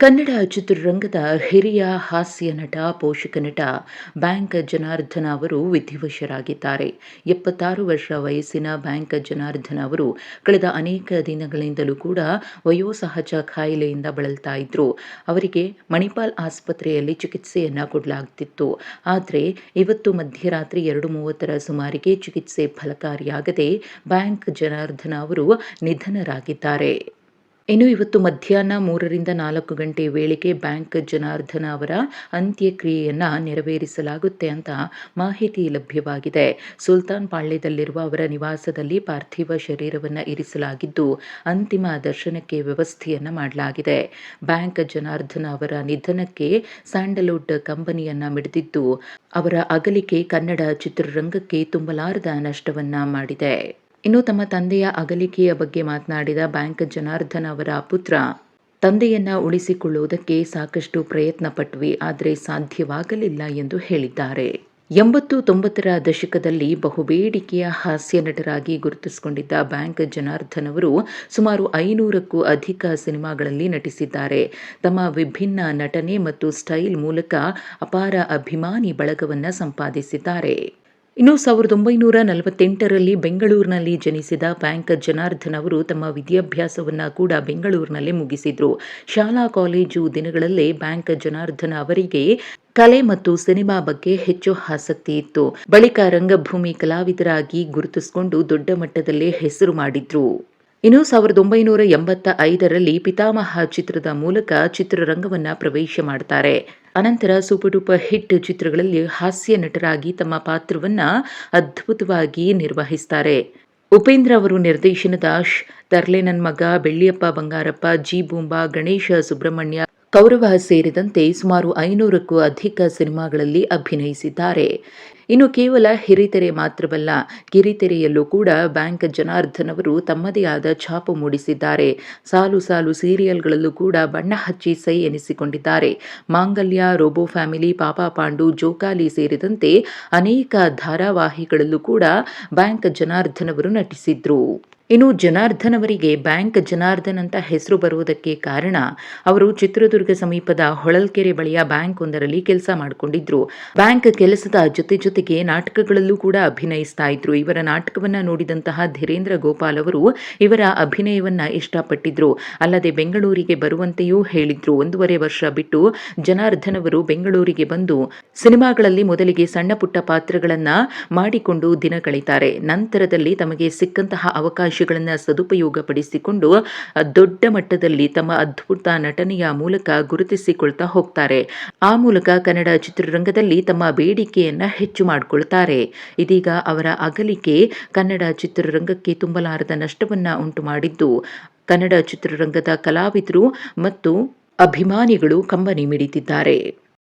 ಕನ್ನಡ ಚಿತ್ರರಂಗದ ಹಿರಿಯ ಹಾಸ್ಯ ನಟ, ಪೋಷಕ ನಟ ಬ್ಯಾಂಕ್ ಜನಾರ್ದನ ಅವರು ವಿಧಿವಶರಾಗಿದ್ದಾರೆ. ಎಪ್ಪತ್ತಾರು ವರ್ಷ ವಯಸ್ಸಿನ ಬ್ಯಾಂಕ್ ಜನಾರ್ದನ ಅವರು ಕಳೆದ ಅನೇಕ ದಿನಗಳಿಂದಲೂ ಕೂಡ ವಯೋಸಹಜ ಕಾಯಿಲೆಯಿಂದ ಬಳಲ್ತಾ ಇದ್ರು. ಅವರಿಗೆ ಮಣಿಪಾಲ್ ಆಸ್ಪತ್ರೆಯಲ್ಲಿ ಚಿಕಿತ್ಸೆಯನ್ನ ಕೊಡಲಾಗ್ತಿತ್ತು. ಆದರೆ ಇವತ್ತು ಮಧ್ಯರಾತ್ರಿ ಎರಡು ಮೂವತ್ತರ ಸುಮಾರಿಗೆ ಚಿಕಿತ್ಸೆ ಫಲಕಾರಿಯಾಗದೆ ಬ್ಯಾಂಕ್ ಜನಾರ್ದನ ಅವರು ನಿಧನರಾಗಿದ್ದಾರೆ. ಇನ್ನು ಇವತ್ತು ಮಧ್ಯಾಹ್ನ ಮೂರರಿಂದ ನಾಲ್ಕು ಗಂಟೆ ವೇಳೆಗೆ ಬ್ಯಾಂಕ್ ಜನಾರ್ದನ ಅವರ ಅಂತ್ಯಕ್ರಿಯೆಯನ್ನು ನೆರವೇರಿಸಲಾಗುತ್ತೆ ಅಂತ ಮಾಹಿತಿ ಲಭ್ಯವಾಗಿದೆ. ಸುಲ್ತಾನ್ ಪಾಳ್ಯದಲ್ಲಿರುವ ಅವರ ನಿವಾಸದಲ್ಲಿ ಪಾರ್ಥಿವ ಶರೀರವನ್ನು ಇರಿಸಲಾಗಿದ್ದು, ಅಂತಿಮ ದರ್ಶನಕ್ಕೆ ವ್ಯವಸ್ಥೆಯನ್ನು ಮಾಡಲಾಗಿದೆ. ಬ್ಯಾಂಕ್ ಜನಾರ್ದನ ಅವರ ನಿಧನಕ್ಕೆ ಸ್ಯಾಂಡಲ್ವುಡ್ ಕಂಪನಿಯನ್ನ ಮಿಡಿದಿದ್ದು, ಅವರ ಅಗಲಿಕೆ ಕನ್ನಡ ಚಿತ್ರರಂಗಕ್ಕೆ ತುಂಬಲಾರದ ನಷ್ಟವನ್ನ ಮಾಡಿದೆ. ಇನ್ನು ತಮ್ಮ ತಂದೆಯ ಅಗಲಿಕೆಯ ಬಗ್ಗೆ ಮಾತನಾಡಿದ ಬ್ಯಾಂಕ್ ಜನಾರ್ದನ್ ಅವರ ಪುತ್ರ, ತಂದೆಯನ್ನ ಉಳಿಸಿಕೊಳ್ಳುವುದಕ್ಕೆ ಸಾಕಷ್ಟು ಪ್ರಯತ್ನ ಪಟ್ವಿ ಆದರೆ ಸಾಧ್ಯವಾಗಲಿಲ್ಲ ಎಂದು ಹೇಳಿದ್ದಾರೆ. ಎಂಬತ್ತು ತೊಂಬತ್ತರ ದಶಕದಲ್ಲಿ ಬಹುಬೇಡಿಕೆಯ ಹಾಸ್ಯ ನಟರಾಗಿ ಗುರುತಿಸಿಕೊಂಡಿದ್ದ ಬ್ಯಾಂಕ್ ಜನಾರ್ದನ್ ಅವರು ಸುಮಾರು ಐನೂರಕ್ಕೂ ಅಧಿಕ ಸಿನಿಮಾಗಳಲ್ಲಿ ನಟಿಸಿದ್ದಾರೆ. ತಮ್ಮ ವಿಭಿನ್ನ ನಟನೆ ಮತ್ತು ಸ್ಟೈಲ್ ಮೂಲಕ ಅಪಾರ ಅಭಿಮಾನಿ ಬಳಗವನ್ನು ಸಂಪಾದಿಸಿದ್ದಾರೆ. ಇನ್ನು ಸಾವಿರದ ಒಂಬೈನೂರ ನಲವತ್ತೆಂಟರಲ್ಲಿ ಬೆಂಗಳೂರಿನಲ್ಲಿ ಜನಿಸಿದ ಬ್ಯಾಂಕ್ ಜನಾರ್ದನ್ ಅವರು ತಮ್ಮ ವಿದ್ಯಾಭ್ಯಾಸವನ್ನು ಕೂಡ ಬೆಂಗಳೂರಿನಲ್ಲೇ ಮುಗಿಸಿದ್ರು. ಶಾಲಾ, ಕಾಲೇಜು ದಿನಗಳಲ್ಲೇ ಬ್ಯಾಂಕ್ ಜನಾರ್ದನ್ ಅವರಿಗೆ ಕಲೆ ಮತ್ತು ಸಿನಿಮಾ ಬಗ್ಗೆ ಹೆಚ್ಚು ಆಸಕ್ತಿ ಇತ್ತು. ಬಳಿಕ ರಂಗಭೂಮಿ ಕಲಾವಿದರಾಗಿ ಗುರುತಿಸಿಕೊಂಡು ದೊಡ್ಡ ಮಟ್ಟದಲ್ಲೇ ಹೆಸರು ಮಾಡಿದ್ರು. ಇನ್ನು ಸಾವಿರದ ಒಂಬೈನೂರ ಎಂಬತ್ತ ಐದರಲ್ಲಿ ಪಿತಾಮಹ ಚಿತ್ರದ ಮೂಲಕ ಚಿತ್ರರಂಗವನ್ನ ಪ್ರವೇಶ ಮಾಡ್ತಾರೆ. ಅನಂತರ ಸೂಪರ್ ಡೂಪರ್ ಹಿಟ್ ಚಿತ್ರಗಳಲ್ಲಿ ಹಾಸ್ಯ ನಟರಾಗಿ ತಮ್ಮ ಪಾತ್ರವನ್ನ ಅದ್ಭುತವಾಗಿ ನಿರ್ವಹಿಸ್ತಾರೆ. ಉಪೇಂದ್ರ ಅವರು ನಿರ್ದೇಶನದ ತರ್ಲೆ ನನ್ನ ಮಗ, ಬೆಳ್ಳಿಯಪ್ಪ ಬಂಗಾರಪ್ಪ, ಜಿ. ಬೂಂಬಾ, ಗಣೇಶ ಸುಬ್ರಹ್ಮಣ್ಯ ಕೌರವ ಸೇರಿದಂತೆ ಸುಮಾರು ಐನೂರಕ್ಕೂ ಅಧಿಕ ಸಿನಿಮಾಗಳಲ್ಲಿ ಅಭಿನಯಿಸಿದ್ದಾರೆ. ಇನ್ನು ಕೇವಲ ಹಿರಿತೆರೆ ಮಾತ್ರವಲ್ಲ, ಕಿರಿತೆರೆಯಲ್ಲೂ ಕೂಡ ಬ್ಯಾಂಕ್ ಜನಾರ್ದನ್ ಅವರು ತಮ್ಮದೇ ಆದ ಛಾಪು ಮೂಡಿಸಿದ್ದಾರೆ. ಸಾಲು ಸಾಲು ಸೀರಿಯಲ್ಗಳಲ್ಲೂ ಕೂಡ ಬಣ್ಣ ಹಚ್ಚಿ ಸೈ ಎನಿಸಿಕೊಂಡಿದ್ದಾರೆ. ಮಾಂಗಲ್ಯ, ರೋಬೋ ಫ್ಯಾಮಿಲಿ, ಪಾಪಾ ಪಾಂಡು, ಜೋಕಾಲಿ ಸೇರಿದಂತೆ ಅನೇಕ ಧಾರಾವಾಹಿಗಳಲ್ಲೂ ಕೂಡ ಬ್ಯಾಂಕ್ ಜನಾರ್ದನ್ ಅವರು ನಟಿಸಿದ್ರು. ಇನ್ನು ಜನಾರ್ದನ್ ಅವರಿಗೆ ಬ್ಯಾಂಕ್ ಜನಾರ್ದನ್ ಅಂತ ಹೆಸರು ಬರುವುದಕ್ಕೆ ಕಾರಣ ಅವರು ಚಿತ್ರದುರ್ಗ ಸಮೀಪದ ಹೊಳಲ್ಕೆರೆ ಬಳಿಯ ಬ್ಯಾಂಕ್ ಒಂದರಲ್ಲಿ ಕೆಲಸ ಮಾಡಿಕೊಂಡಿದ್ರು. ಬ್ಯಾಂಕ್ ಕೆಲಸದ ಜೊತೆ ಜೊತೆಗೆ ನಾಟಕಗಳಲ್ಲೂ ಕೂಡ ಅಭಿನಯಿಸ್ತಾ ಇದ್ರು. ಇವರ ನಾಟಕವನ್ನ ನೋಡಿದಂತಹ ಧೀರೇಂದ್ರ ಗೋಪಾಲ್ ಅವರು ಇವರ ಅಭಿನಯವನ್ನ ಇಷ್ಟಪಟ್ಟಿದ್ರು. ಅಲ್ಲದೆ ಬೆಂಗಳೂರಿಗೆ ಬರುವಂತೆಯೂ ಹೇಳಿದ್ರು. ಒಂದೂವರೆ ವರ್ಷ ಬಿಟ್ಟು ಜನಾರ್ದನ್ ಅವರು ಬೆಂಗಳೂರಿಗೆ ಬಂದು ಸಿನಿಮಾಗಳಲ್ಲಿ ಮೊದಲಿಗೆ ಸಣ್ಣ ಪುಟ್ಟ ಪಾತ್ರಗಳನ್ನ ಮಾಡಿಕೊಂಡು ದಿನ ಕಳೀತಾರೆ. ನಂತರದಲ್ಲಿ ತಮಗೆ ಸಿಕ್ಕಂತಹ ಅವಕಾಶ ಅವಕಾಶಗಳನ್ನು ಸದುಪಯೋಗಪಡಿಸಿಕೊಂಡು ದೊಡ್ಡ ಮಟ್ಟದಲ್ಲಿ ತಮ್ಮ ಅದ್ಭುತ ನಟನೆಯ ಮೂಲಕ ಗುರುತಿಸಿಕೊಳ್ತಾ ಹೋಗ್ತಾರೆ. ಆ ಮೂಲಕ ಕನ್ನಡ ಚಿತ್ರರಂಗದಲ್ಲಿ ತಮ್ಮ ಬೇಡಿಕೆಯನ್ನ ಹೆಚ್ಚು ಮಾಡಿಕೊಳ್ತಾರೆ. ಇದೀಗ ಅವರ ಅಗಲಿಕೆ ಕನ್ನಡ ಚಿತ್ರರಂಗಕ್ಕೆ ತುಂಬಲಾರದ ನಷ್ಟವನ್ನ ಉಂಟು ಮಾಡಿದ್ದು ಕನ್ನಡ ಚಿತ್ರರಂಗದ ಕಲಾವಿದರು ಮತ್ತು ಅಭಿಮಾನಿಗಳು ಕಂಬನಿ ಮಿಡಿತಿದ್ದಾರೆ.